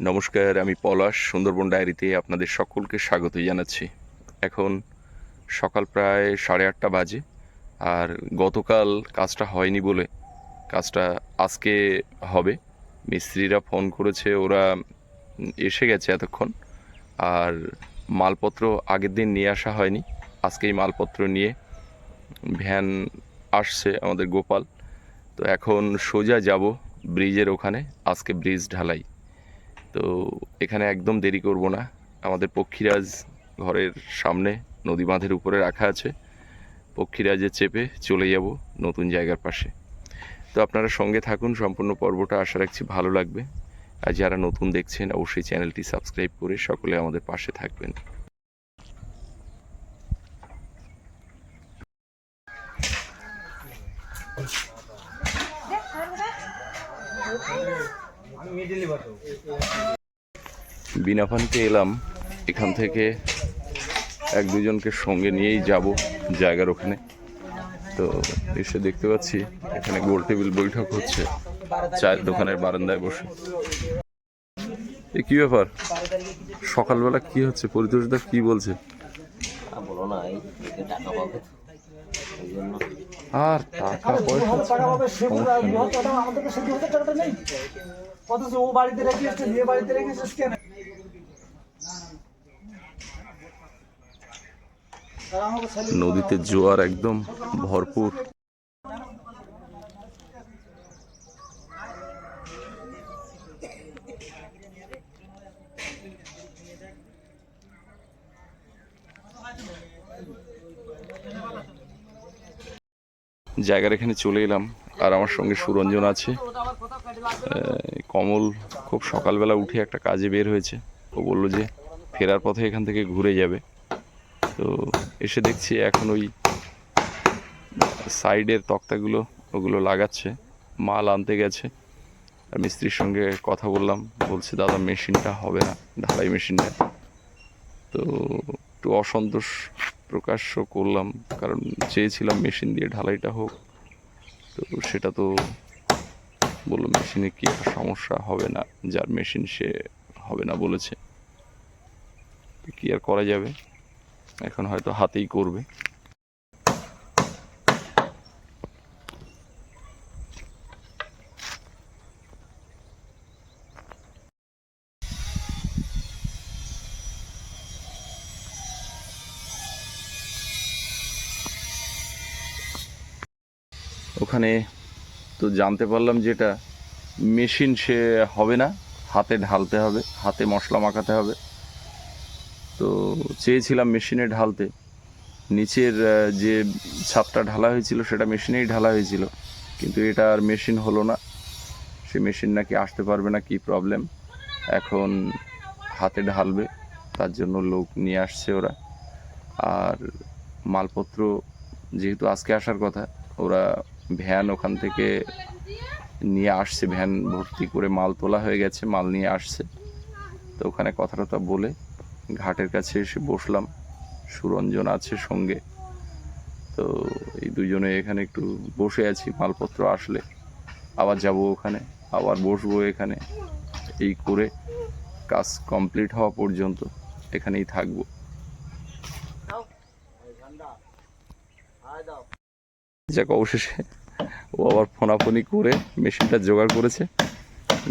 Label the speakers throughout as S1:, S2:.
S1: নমস্কার, আমি পলাশ, সুন্দরবন ডায়েরিতে আপনাদের সকলকে স্বাগত জানাচ্ছি। এখন সকাল প্রায় সাড়ে আটটা বাজে, আর গতকাল কাজটা হয়নি বলে কাজটা আজকে হবে। মিস্ত্রিরা ফোন করেছে, ওরা এসে গেছে এতক্ষণ, আর মালপত্র আগের দিন নিয়ে আসা হয়নি। আজকেই মালপত্র নিয়ে ভ্যান আসছে আমাদের গোপাল। তো এখন সোজা যাব ব্রিজের ওখানে, আজকে ব্রিজ ঢালাই। তো এখানে একদম দেরি করব না। আমাদের পক্ষীরাজ ঘরের সামনে নদী বাঁধের উপরে রাখা আছে। পক্ষীরাজে চেপে চলে যাব নতুন জায়গার পাশে। তো আপনারা সঙ্গে থাকুন, সম্পূর্ণ পর্বটা আশা রাখছি ভালো লাগবে। আর যারা নতুন দেখছেন, অবশ্যই চ্যানেলটি সাবস্ক্রাইব করে সকলে আমাদের পাশে থাকবেন। বিনাপানিতে এলাম, এখান থেকে এক দুজনকে সঙ্গে নিয়েই যাব জায়গার ওখানে। তো এসে দেখতে পাচ্ছি এখানে গোল টেবিল বৈঠক হচ্ছে, চায়ের দোকানের বারান্দায় বসে। এ কি ব্যাপার? সকালবেলা কি হচ্ছে? পরিতোষদা কি বলছে?
S2: বলো না টাকা
S1: আর টাকা পয়সা
S3: অথচ ও বাড়িতে রেখে এসছে নিয়ে বাড়িতে রেখে এসছে কেন?
S1: নদীতে জোয়ার একদম ভরপুর। জায়গার এখানে চলে এলাম। আর আমার সঙ্গে সুরঞ্জন আছে। কমল খুব সকালবেলা উঠে একটা কাজে বের হয়েছে। ও বলল যে ফেরার পথে এখান থেকে ঘুরে যাবে। তো এসে দেখছি এখন ওই সাইডের তক্তাগুলো ওগুলো লাগাচ্ছে। মাল আনতে গেছে। আর মিস্ত্রির সঙ্গে কথা বললাম। বলছে, দাদা, মেশিনটা হবে না। ঢালাই মেশিনটা। তো একটু অসন্তোষ প্রকাশ্য করলাম, কারণ চেয়েছিলাম মেশিন দিয়ে ঢালাইটা হোক। তো সেটা তো বলল মেশিনে কি একটা সমস্যা হবে না, যার মেশিন সে হবে না বলেছে। তো কি আর করা যাবে? এখন হয়তো হাতেই করবে। ওখানে তো জানতে পারলাম যেটা মেশিন সে হবে না, হাতে ঢালতে হবে, হাতে মশলা মাখাতে হবে। তো চেয়েছিলাম মেশিনে ঢালতে। নিচের যে ছাদটা ঢালা হয়েছিল সেটা মেশিনেই ঢালা হয়েছিল, কিন্তু এটা আর মেশিন হলো না। সে মেশিন নাকি আসতে পারবে না, কি প্রবলেম এখন হাতে ঢালবে, তার জন্য লোক নিয়ে আসছে ওরা। আর মালপত্র যেহেতু আজকে আসার কথা, ওরা ভ্যান ওখান থেকে নিয়ে আসছে, ভ্যান ভর্তি করে মাল তোলা হয়ে গেছে, মাল নিয়ে আসছে। তো ওখানে কথা টথা বলে ঘাটের কাছে এসে বসলাম। সুরঞ্জন আছে সঙ্গে। তো এই দুজনে এখানে একটু বসে আছি, মালপত্র আসলে। আবার যাব ওখানে, আবার বসবো এখানে। এই করে কাজ কমপ্লিট হওয়া পর্যন্ত এখানেই থাকব। যাক, অবশেষে ও আবার ফোনাফোনি করে মেশিনটা জোগাড় করেছে।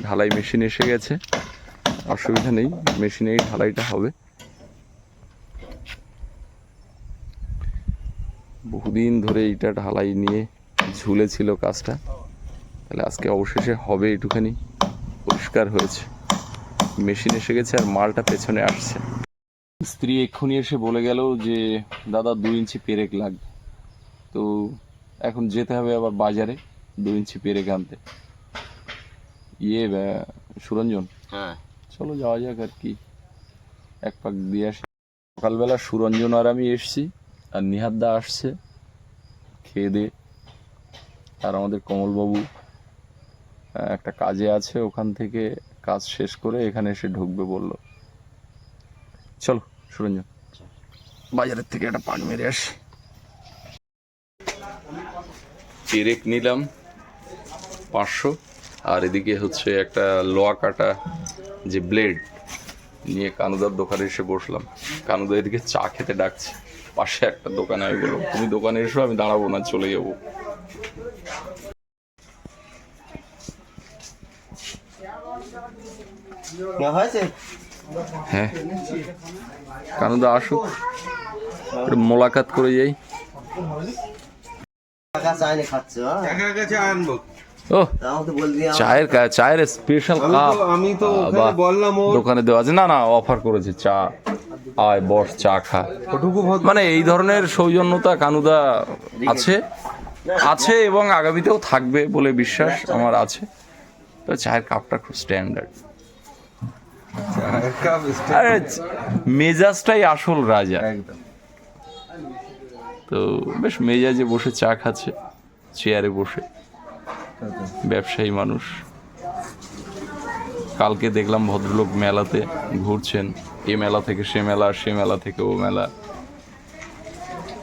S1: ঢালাই মেশিন এসে গেছে। অসুবিধা নেই, মেশিনেই ঢালাইটা হবে। বহুদিন ধরে এইটা ঢালাই নিয়ে ঝুলেছিল কাজটা। তাহলে আজকে অবশেষে হবে একটুখানি। পরিষ্কার হয়েছে। মেশিন এসে গেছে আর মালটা পেছনে আসছে। স্ত্রী এক্ষুনি এসে বলে গেল যে, দাদা দু ইঞ্চি পেরেক লাগবে। তো এখন যেতে হবে আবার বাজারে দু ইঞ্চি পেরেক আনতে ইয়ে সুরঞ্জন?
S2: হ্যাঁ।
S1: চলো যাওয়া যাক আর কি। এক পাক দিয়ে আসি। সকালবেলা সুরঞ্জন আর আমি এসছি আর নিহাদ্দা আসছে খেয়ে দিয়ে আর আমাদের কমলবাবু একটা কাজে আছে ওখান থেকে কাজ শেষ করে এখানে এসে ঢুকবে বলল। চলো সুরঞ্জন। বাজারের থেকে একটা পাক মেরে আসি। পেরেক নিলাম পাঁচশো। আর এদিকে হচ্ছে একটা লোয়া কাটা যে ব্লেড নিয়ে কানুদার দোকানে এসে বসলাম। কানুদা এদিকে চা খেতে ডাকছে। পাশে একটা দোকানে আমি বললাম তুমি দোকানে এসো আমি দাঁড়াবো না চলে যাব। হ্যাঁ। কানুদা আসুক মোলাকাত করে যাই।
S2: খাচ্ছ হ্যাঁ?
S4: একা আনব।
S1: ও চায়ের চায়ের স্পেশাল কাপ
S4: আমি তো বললাম
S1: দোকানে দেওয়া আছে। না না অফার করেছে চা। আয় বস চা খা। মানে এই ধরনের সৌজন্যতা কানুদা আছে। আছে। এবং আগামীতেও থাকবে বলে বিশ্বাস আমার আছে। তো চায়ের কাপটা খুব স্ট্যান্ডার্ড
S4: কাপ
S1: মেজাজটাই আসল রাজা।
S4: একদম।
S1: তো বেশ মেজাজে বসে চা খাচ্ছে চেয়ারে বসে। ব্যবসায়ী মানুষ। কালকে দেখলাম ভদ্রলোক মেলাতে ঘুরছেন, এ মেলা থেকে সে মেলা সে মেলা থেকে ও মেলা।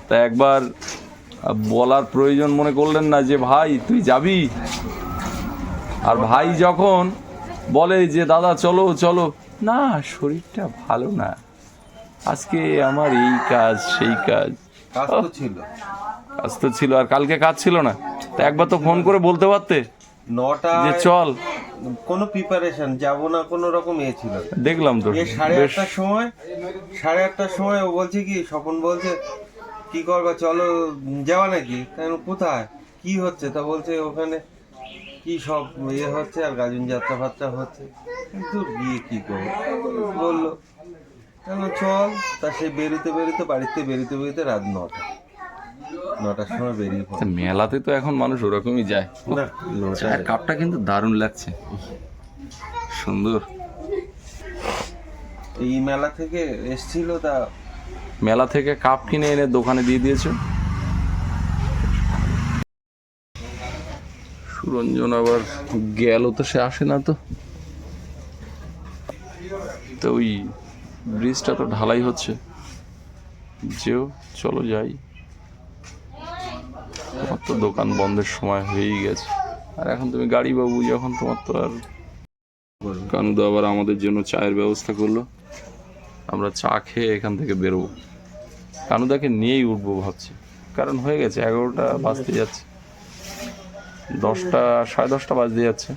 S1: তা একবার বলার প্রয়োজন মনে করলেন না যে, ভাই, তুই যাবি? আর ভাই যখন বলে যে, দাদা, চলো চলো। না, শরীরটা ভালো না। আজকে আমার এই কাজ, সেই কাজ।
S4: কাজ তো ছিল।
S1: কাজ তো ছিল আর কালকে কাজ ছিল না? তা একবার তো ফোন করে বলতে পারতে
S4: নটা
S1: যে চল।
S4: কোনো প্রিপারেশন যাব না কোনো রকম এ ছিল
S1: দেখলাম তো।
S4: সাড়ে আটটার সময় সাড়ে আটটার সময় ও বলছে কি স্বপন বলছে কি করবা চলো যাওয়া নাকি? কেন কোথায়? কি হচ্ছে? তা বলছে ওখানে কি সব ইয়ে হচ্ছে আর গাজন যাত্রা ফাত্রা হচ্ছে। কিন্তু গিয়ে কি করব? বলল কেন চল? তা সে বেরোতে বেরোতে বাড়িতে বেরোতে বেরোতে রাত নটা। নটার সময় বেরিয়ে পড়ে।
S1: মেলাতে তো এখন মানুষ ওরকমই যায়। চায়ের কাপটা কিন্তু দারুণ লাগছে। সুন্দর।
S4: এই মেলা থেকে এসছিল তা
S1: মেলা থেকে কাপ কিনে এনে দোকানে দিয়ে দিয়েছ। সুরঞ্জন আবার গেল তো সে আসে না তো। তো ওই ব্রিজটা তো ঢালাই হচ্ছে। যেও, চলো যাই। তোমার তো দোকান বন্ধের সময় হয়েই গেছে। আর এখন তুমি গাড়ি বাবু যখন তোমার তো আর কানুদা আবার আমাদের জন্য চায়ের ব্যবস্থা করল। আমরা চা খেয়ে এখান থেকে বেরোবো। কানুদাকে নিয়েই উঠবো ভাবছি। কারণ হয়ে গেছে, এগারোটা বাজতে যাচ্ছে। দশটা, সাড়ে দশটা বাজতে যাচ্ছে।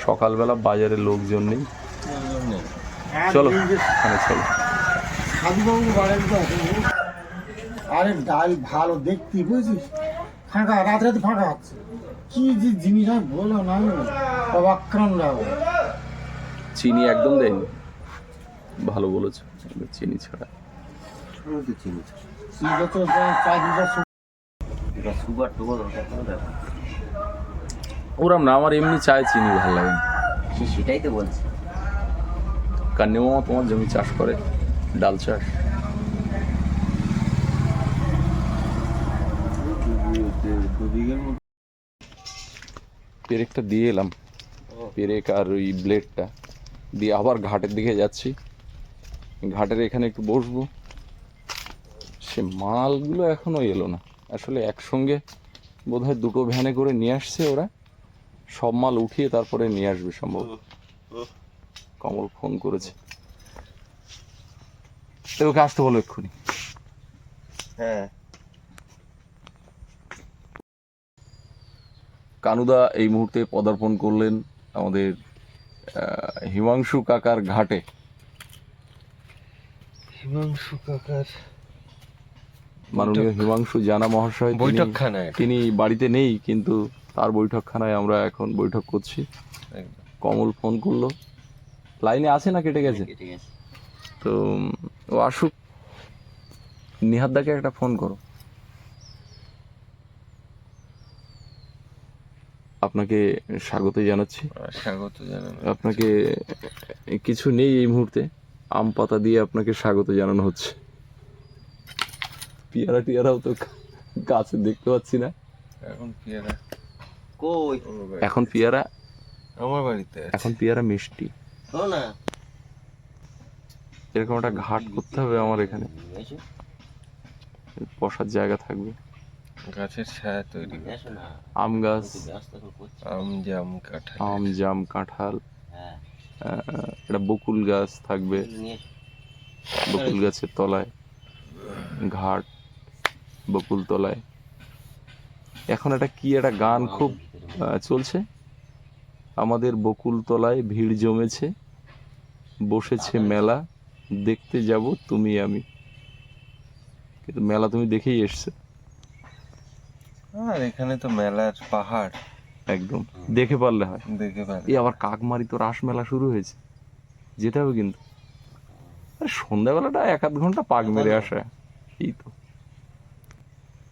S1: সকালবেলা বাজারে লোকজন নেই। চলো। চলো।
S3: তো আরে ডাল ভালো দেখতে বুঝছিস? ফাঁকা রাত রাতে ফাঁকা আছে। কি যে জিনিস আমি বলো না। অবাক্রান্ত
S1: চিনি একদম দেয়নি। ভালো বলেছ। চিনি ছাড়া।
S2: চিনি সুগার টুগার
S1: ওরম না আমার এমনি চায় চিনি ভালো লাগে
S2: সেটাই তো বলছি।
S1: কান্নি মামা তোমার জমি চাষ করে? ডাল চাষ? পেরেকটা দিয়ে এলাম। পেরেক আর ওই ব্লেডটা। দিয়ে আবার ঘাটের দিকে যাচ্ছি। ঘাটের এখানে একটু বসবো। সে মালগুলো এখনও এলো না। আসলে একসঙ্গে বোধহয় দুটো ভ্যানে করে নিয়ে আসছে ওরা। সব মাল উঠিয়ে তারপরে নিয়ে আসবে সম্ভব। কমল ফোন করেছে। ওকে আসতে বলো এক্ষুনি।
S2: হ্যাঁ।
S1: কানুদা এই মুহূর্তে পদার্পণ করলেন আমাদের হিমাংশু কাকার ঘাটে।
S4: হিমাংশু কাকার
S1: মাননীয় হিমাংশু জানা মহাশয়
S4: বৈঠকখানায়।
S1: তিনি বাড়িতে নেই কিন্তু তার বৈঠকখানায় আমরা এখন বৈঠক করছি। কমল ফোন করল। লাইনে আছে না কেটে গেছে?
S2: আছে
S1: তো ও আসুক। নিহাদ্দাকে একটা ফোন করো। আপনাকে স্বাগত জানাচ্ছি।
S4: স্বাগত জানানো
S1: আপনাকে কিছু নেই এই মুহূর্তে। আম পাতা দিয়ে আপনাকে স্বাগত জানানো হচ্ছে। পিয়ারা টিয়ারাও তো গাছে দেখতে পাচ্ছি না।
S4: এখন পেয়ারা
S2: কই?
S1: এখন পিয়ারা
S4: আমার বাড়িতে
S1: এখন পিয়ারা মিষ্টি।
S2: শোনো না?
S1: এরকম একটা ঘাট করতে হবে আমার এখানে। বসার জায়গা থাকবে।
S4: গাছের ছায়া তৈরি
S1: আম গাছ।
S4: আম জাম কাঁঠাল।
S1: আম জাম কাঁঠাল।
S2: হ্যাঁ।
S1: একটা বকুল গাছ থাকবে। বকুল গাছের তলায়। ঘাট বকুল তলায়। এখন একটা কি একটা গান খুব চলছে? আমাদের বকুলতলায় ভিড় জমেছে। বসেছে মেলা। দেখতে যাব তুমি আমি। কিন্তু মেলা তুমি দেখেই এসছে।
S4: আর এখানে তো মেলার পাহাড়।
S1: একদম। দেখে পারলে হয়।
S4: দেখে পারলে।
S1: এই আবার কাকমারি তো রাস মেলা শুরু হয়েছে। যেতে হবে কিন্তু। আরে সন্ধ্যাবেলাটা এক আধ ঘণ্টা পাক মেরে আসা। এই তো।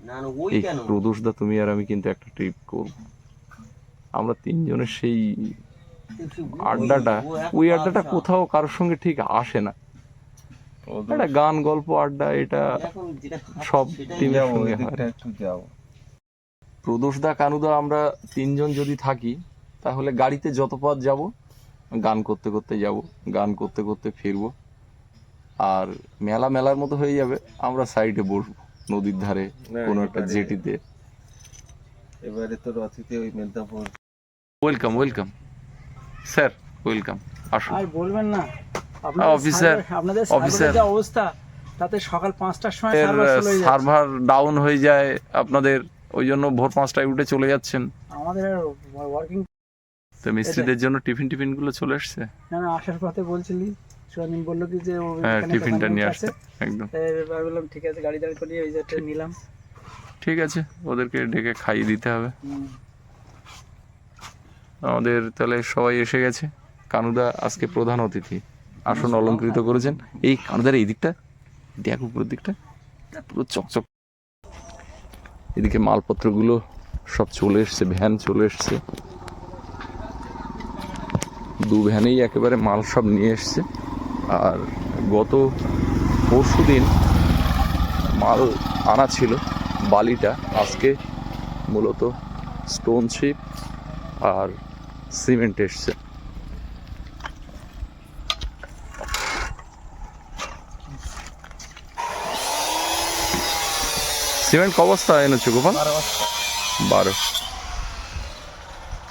S2: না না ওই
S1: এই
S2: কেন?
S1: প্রদোষদা তুমি আর আমি কিন্তু একটা ট্রিপ করব। আমরা তিনজনের সেই আড্ডাটা ওই আড্ডাটা কোথাও কারোর সঙ্গে ঠিক আসে না। একটা গান গল্প আড্ডা এটা সব টিমের সঙ্গে হয়। প্রদোষদা কানুদা আমরা তিনজন যদি থাকি তাহলে গাড়িতে যত পথ যাব গান করতে করতে যাব গান করতে করতে ফিরবো। আর মেলা মেলার মতো হয়ে যাবে আমরা সাইডে বসবো নদীর ধারে কোনো একটা জেটিতে।
S4: এবারে তো রথিতে ওই Medinipur
S1: welcome welcome sir welcome আসুন
S5: আর বলবেন না।
S1: অফিসার,
S5: আপনাদের
S1: অফিসার।
S5: যা অবস্থা তাতে সকাল পাঁচটার সময় সার্ভার
S1: ডাউন হয়ে যায়। আপনাদের ওই জন্য ভোর পাঁচটায় উঠে চলে যাচ্ছেন।
S5: আমাদের ওয়ার্কিং
S1: তো মিস্ত্রিদের জন্য টিফিন টিফিনগুলো চলে এসছে
S5: না না আসার পথে বলছিলি। সুরঞ্জন বলল কি যে ও
S1: হ্যাঁ টিফিনটা নিয়ে আসতে একদম।
S5: এবার বললাম ঠিক আছে গাড়ি দাঁড় করিয়ে ওই যেটা নিলাম।
S1: ঠিক আছে ওদেরকে ডেকে খাইয়ে দিতে হবে। আমাদের তাহলে সবাই এসে গেছে। কানুদা আজকে প্রধান অতিথি। আসন অলঙ্কৃত করেছেন। এই কানুদার এই দিকটা দেখ উপরের দিকটা পুরো চকচক। এদিকে মালপত্রগুলো সব চলে এসছে, ভ্যান চলে এসছে। দু ভ্যানেই একেবারে মাল সব নিয়ে এসছে। আর গত পরশু দিন মাল আনা ছিল, বালিটা। আজকে মূলত স্টোন শিপ আর সিমেন্ট এসছে। সিমেন্ট ক বস্তা এনেছো গোপাল? বারো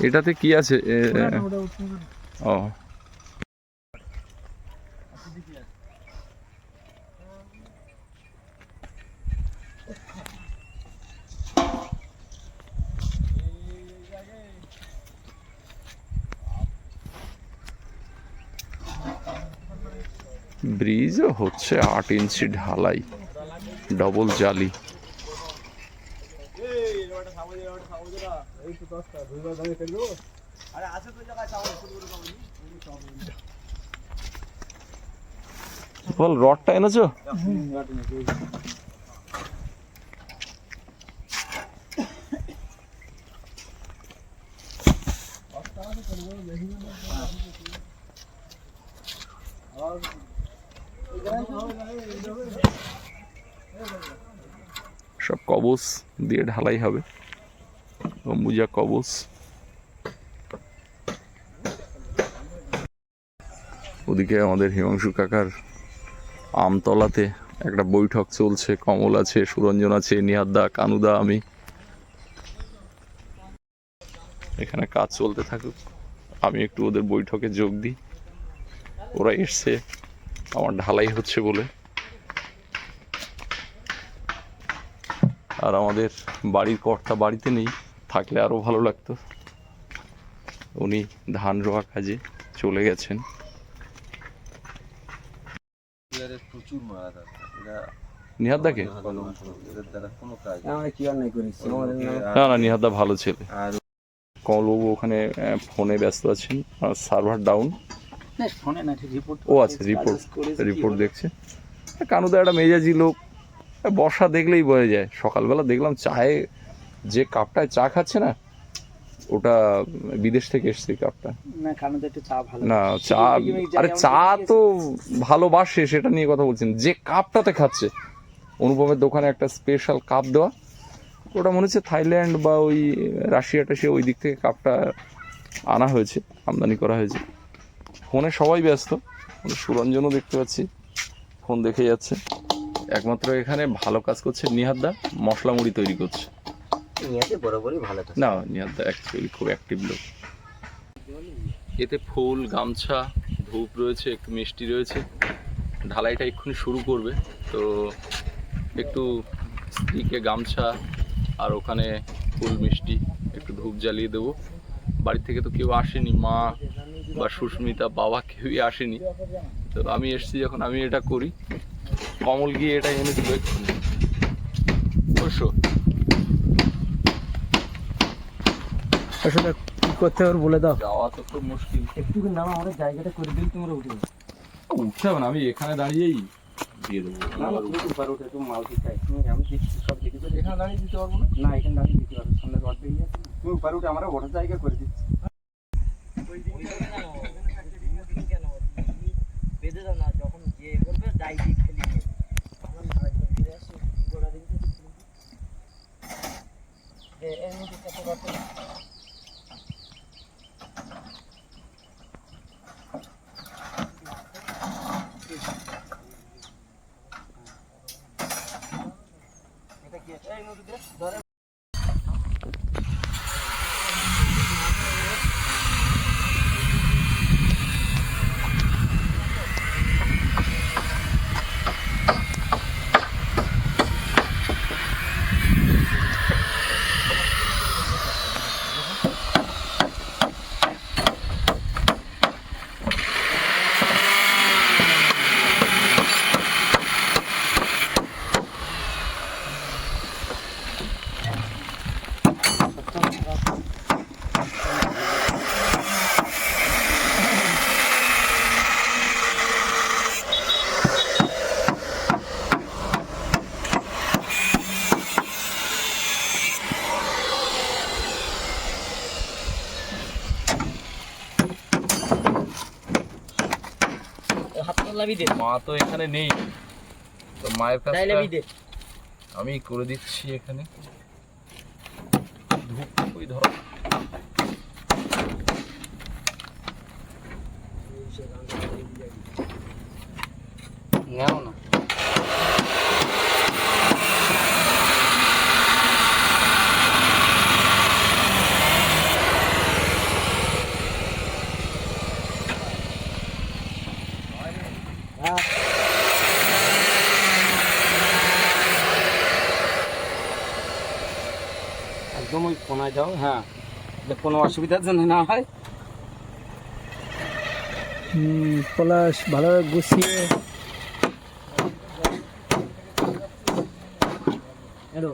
S1: এটাতে কি আছে? ও। ব্রিজও হচ্ছে আট ইঞ্চি ঢালাই ডবল জালি। বল রডটা এনেছো সব কবচ দিয়ে ঢালাই হবে। অম্বুজা কবচ। ওদিকে আমাদের হিমাংশু কাকার আমতলাতে একটা বৈঠক চলছে। কমল আছে, সুরঞ্জন আছে নিহাদ্দা কানুদা আমি। এখানে কাজ চলতে থাকুক। আমি একটু ওদের বৈঠকে যোগ দিই। ওরা এসছে। আমার ঢালাই হচ্ছে বলে। আর আমাদের বাড়ির কর্তা বাড়িতে নেই থাকলে আরও ভালো লাগতো। উনি ধান রোয়া কাজে চলে গেছেন।
S4: প্রচুর মারা দরকার এরা
S1: নিহাদ্দাকে
S4: কলম এদের দ্বারা কোনো কাজ নেই।
S2: আমরা কি আর নাই করিস আমাদের নাম
S1: না না নিহাদ্দা ভালো ছেলে।
S4: আর
S1: কমলবাবু ওখানে ফোনে ব্যস্ত আছেন সার্ভার ডাউন।
S5: না ফোনে না ঠিক রিপোর্ট
S1: ও আচ্ছা রিপোর্ট রিপোর্ট দেখছে। কানুদা একটা মেজাজি লোক বর্ষা দেখলেই বোঝা যায়। সকালবেলা দেখলাম চায়ে যে কাপটায় চা খাচ্ছে না ওটা বিদেশ থেকে এসছে কাপটা।
S5: না চা
S1: আরে চা তো ভালোবাসে সেটা নিয়ে কথা বলছেন যে কাপটাতে খাচ্ছে অনুপমের দোকানে একটা স্পেশাল কাপ দেওয়া ওটা মনে হচ্ছে থাইল্যান্ড বা ওই রাশিয়াটা সে ওই দিক থেকে কাপটা আনা হয়েছে আমদানি করা হয়েছে। ফোনে সবাই ব্যস্ত সুরঞ্জনও দেখতে পাচ্ছি ফোন দেখে যাচ্ছে। একমাত্র এখানে ভালো কাজ করছে নিহাদ্দা মশলা মুড়ি তৈরি করছে।
S2: বরাবরই ভালো
S1: না অ্যাকচুয়ালি খুব অ্যাক্টিভ লোক। এতে ফুল গামছা ধূপ রয়েছে একটু মিষ্টি রয়েছে। ঢালাইটা এক্ষুনি শুরু করবে। তো একটু স্ত্রীকে গামছা আর ওখানে ফুল মিষ্টি একটু ধূপ জ্বালিয়ে দেবো। বাড়ি থেকে তো কেউ আসেনি মা বা সুস্মিতা বাবা কেউই আসেনি। তো আমি এসেছি যখন আমি এটা করি। কমল গিয়ে এটা এনে দিল এক্ষুনি। অবশ্য
S5: আসলে কি করতে হবে বলে দাও।
S1: যাওয়া তো খুব মুশকিল।
S5: একটু নাম আমাদের জায়গাটা করে দিন তোমরা উঠে
S1: উঠতে হবে না আমি এখানে দাঁড়িয়েই দিয়ে দেবো।
S5: উপর উঠে তুমি মাল দিতে আমি দেখছি সব দেখি তো এখানে দাঁড়িয়ে দিতে পারব না? না এখানে দাঁড়িয়ে দিতে পারব সামনে রড বেরিয়ে আছে। তুমি উপর উঠে আমরা ওঠার জায়গা করে দিচ্ছি।
S2: বেঁধে দাও না যখন যে করবে ডাই দিয়ে で演技とかます。
S1: মা তো এখানে নেই। তো মায়ের কাছে আমি করে দিচ্ছি এখানে। ধূপ ওই ধরো
S5: নাও না একদম ওই কোনায় যাও হ্যাঁ। কোনো অসুবিধার জন্য না হয়। পলাশ ভালোভাবে গুছিয়ে।
S2: হ্যালো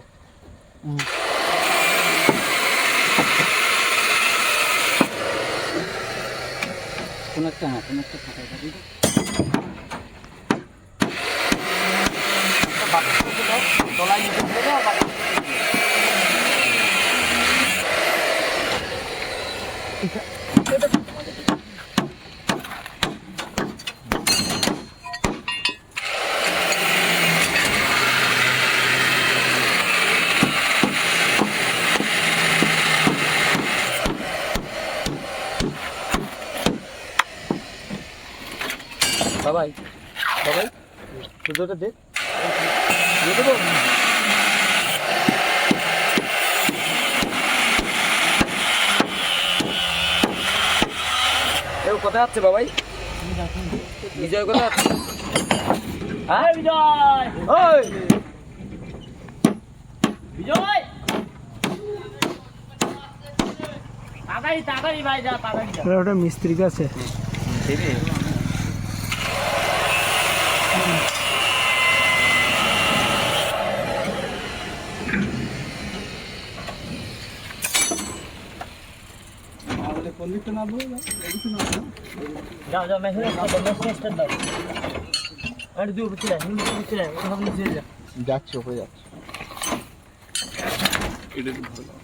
S5: কোনো একটা হ্যাঁ কোনো একটা ফাঁকা বাবাই বাবাই পুজোটা দে। দেবো? কোথায় আছে বাবাই? বিজয় কোথায় আছে হ্যাঁ
S2: বিজয়!
S5: ওই!
S2: বিজয়! তাড়াতাড়ি তাড়াতাড়ি ভাই যা তাড়াতাড়ি
S5: ওটা মিস্ত্রি কাছে।
S2: যাও যাও মেসেজ দাও মেসেজ দাও আরে দূর চলে হিন্দু চলে ওখানে নিচে যা।
S5: যাচ্ছে ওপরে যাচ্ছে।
S1: এটা একটু ধরে দাও।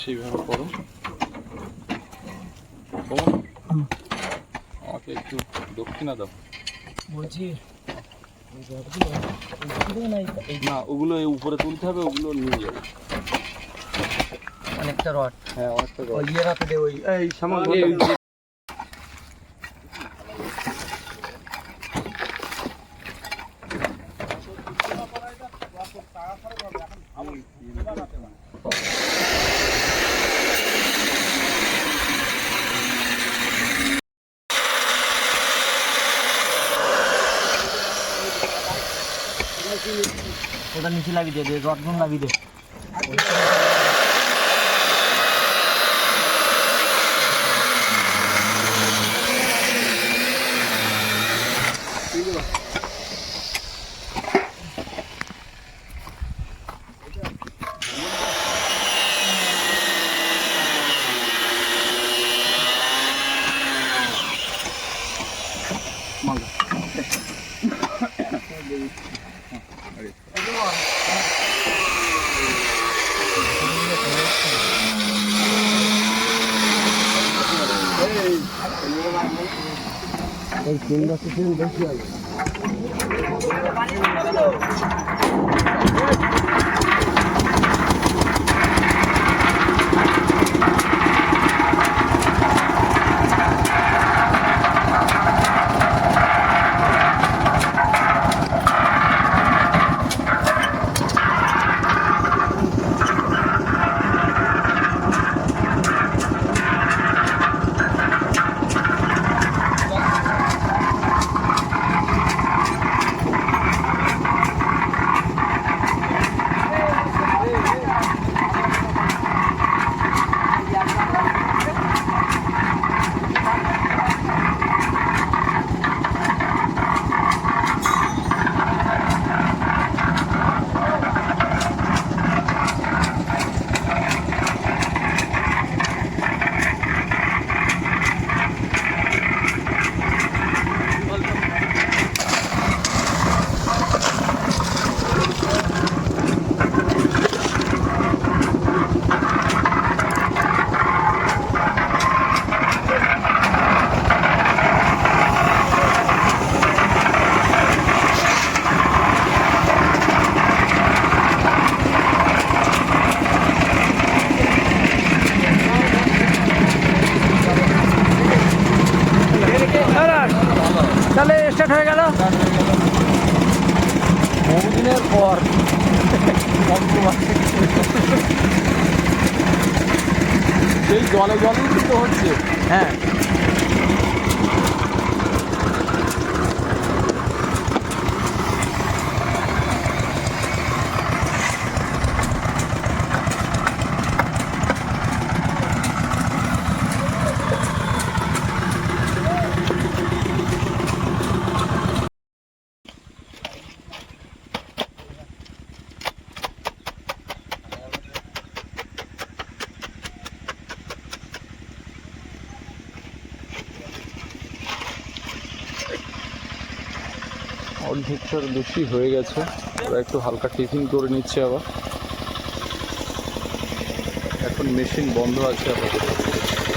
S1: সেইভাবে করো তোমার আমাকে একটু দক্ষিণা দাও
S2: বলছি
S1: না ওগুলো এই উপরে তুলতে হবে ওগুলো নিয়ে যাবে।
S5: অনেকটা রড
S6: হ্যাঁ অনেকটা
S5: ওই ইয়ে রাতে দে ওই
S6: এই সামান
S5: লাগি লাগিয়ে দে রডগুন লাগিয়ে দে। তাহলে
S1: অর্ধেকটার বেশি হয়ে গেছে। ওরা একটু হালকা টিফিন করে নিচ্ছে আবার। এখন মেশিন বন্ধ আছে আপাতত।